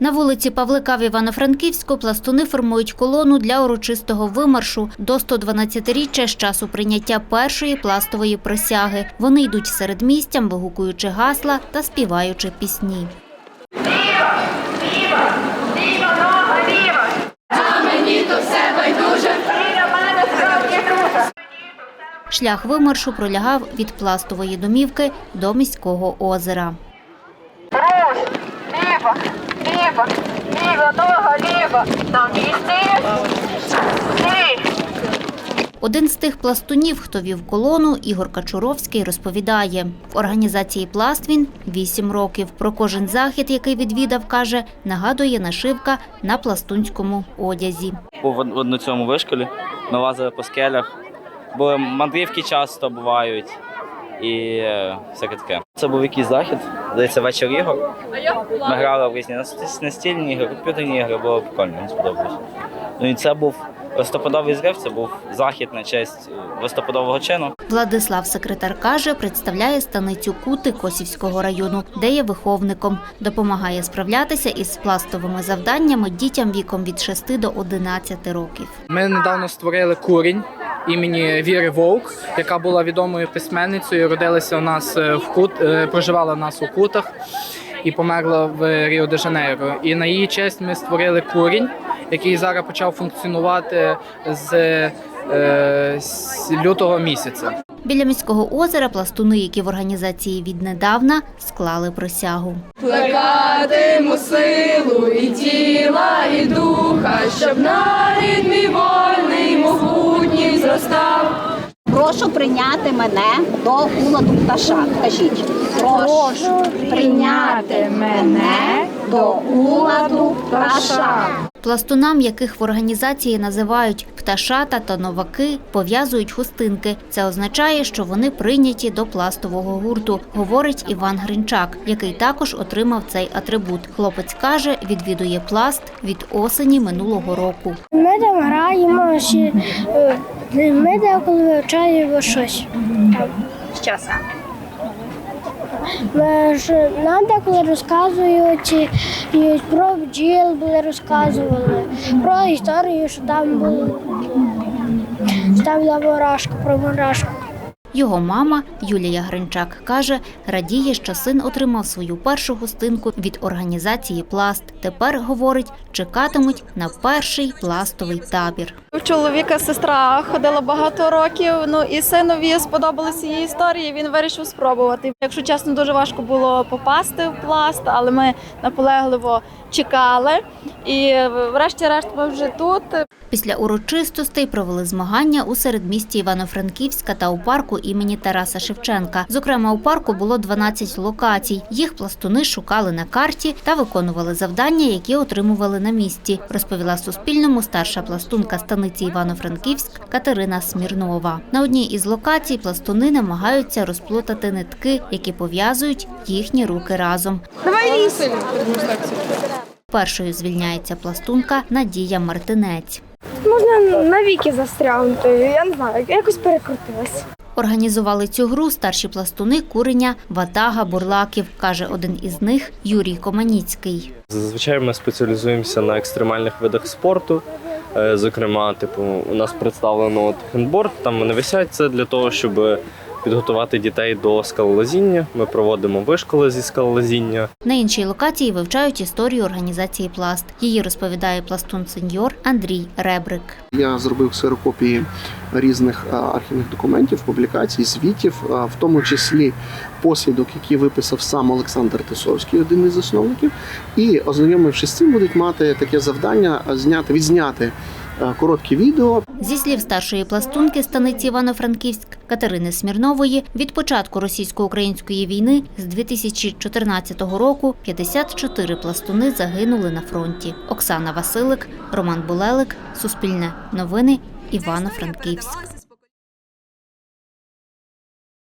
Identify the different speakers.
Speaker 1: На вулиці Павлика в Івано-Франківську пластуни формують колону для урочистого вимаршу до 112-річчя з часу прийняття першої пластової присяги. Вони йдуть серед містям, вигукуючи гасла та співаючи пісні. Шлях вимаршу пролягав від пластової домівки до міського озера.
Speaker 2: Русь, ліво, ліво, нога, ліво. На місці. Стій.
Speaker 1: Один з тих пластунів, хто вів колону, Ігор Качуровський, розповідає, в організації «Пласт» він 8 років. Про кожен захід, який відвідав, каже, нагадує нашивка на пластунському одязі.
Speaker 3: був в на цьому вишколі. Ми лазили по скелях. Були мандрівки часто бувають і е, всяке таке. Це був якийсь захід, здається, вечір ігор. Ми грали в різні настільні ігри, комп'ютерні ігри, було прикольно, мені сподобалось. Ну і це був листопадовий зрив, це був захід на честь е, листопадового чину.
Speaker 1: Владислав, секретар, каже, представляє станицю Кути Косівського району, де є виховником. Допомагає справлятися із пластовими завданнями дітям віком від 6 до 11 років.
Speaker 4: Ми недавно створили курінь імені Віри Вовк, яка була відомою письменницею. Родилася у нас е, в кут, е, проживала у нас у кутах і померла в Ріо де Жанейро. І на її честь ми створили курінь, який зараз почав функціонувати з, е, з лютого місяця.
Speaker 1: Біля міського озера пластуни, які в організації віднедавна, склали присягу.
Speaker 5: Плекатиму силу і тіла, і духа, щоб мій вольний, могутній зростав.
Speaker 6: Прошу прийняти мене до уладу пташа. Кажіть, прошу прийняти мене до уладу пташа.
Speaker 1: Пластунам, яких в організації називають пташата та новаки, пов'язують хустинки. Це означає, що вони прийняті до пластового гурту, говорить Іван Гринчак, який також отримав цей атрибут. Хлопець каже, відвідує пласт від осені минулого року.
Speaker 7: Ми там граємо, е, ми деколи вивчаємо щось.
Speaker 6: Що саме?
Speaker 7: Нам деколи розказують про бджіл були розказували, про історію, що там було. Там була ворожка, про ворожку.
Speaker 1: Його мама Юлія Гринчак каже, радіє, що син отримав свою першу гостинку від організації Пласт. Тепер говорить, чекатимуть на перший пластовий табір.
Speaker 8: У чоловіка сестра ходила багато років. Ну і синові сподобалися її історії. Він вирішив спробувати. Якщо чесно, дуже важко було попасти в пласт, але ми наполегливо чекали. І врешті-решт ми вже тут.
Speaker 1: Після урочистостей провели змагання у середмісті Івано-Франківська та у парку імені Тараса Шевченка. Зокрема, у парку було 12 локацій. Їх пластуни шукали на карті та виконували завдання, які отримували на місці, розповіла Суспільному старша пластунка станиці Івано-Франківськ Катерина Смірнова. На одній із локацій пластуни намагаються розплутати нитки, які пов'язують їхні руки разом. Першою звільняється пластунка Надія Мартинець.
Speaker 7: Можна навіки застрягнути, я не знаю, якось перекрутилась.
Speaker 1: Організували цю гру старші пластуни куреня Ватага Бурлаків, каже один із них Юрій Команіцький.
Speaker 9: Зазвичай ми спеціалізуємося на екстремальних видах спорту. Е, Зокрема, типу, у нас представлено от хендборд, там вони висять це для того, щоб підготувати дітей до скалолазіння. Ми проводимо вишколи зі скалолазіння.
Speaker 1: На іншій локації вивчають історію організації Пласт. Її розповідає пластун-сеньор Андрій Ребрик.
Speaker 10: Я зробив ксерокопії різних архівних документів, публікацій, звітів, в тому числі посвідок, який виписав сам Олександр Тисовський, один із засновників. І ознайомившись з цим, будуть мати таке завдання зняти, відзняти короткі відео
Speaker 1: Зі слів старшої пластунки станиці Івано-Франківськ Катерини Смірнової, від початку російсько-української війни з 2014 року 54 пластуни загинули на фронті. Оксана Василик, Роман Булелик, Суспільне новини, Івано-Франківськ.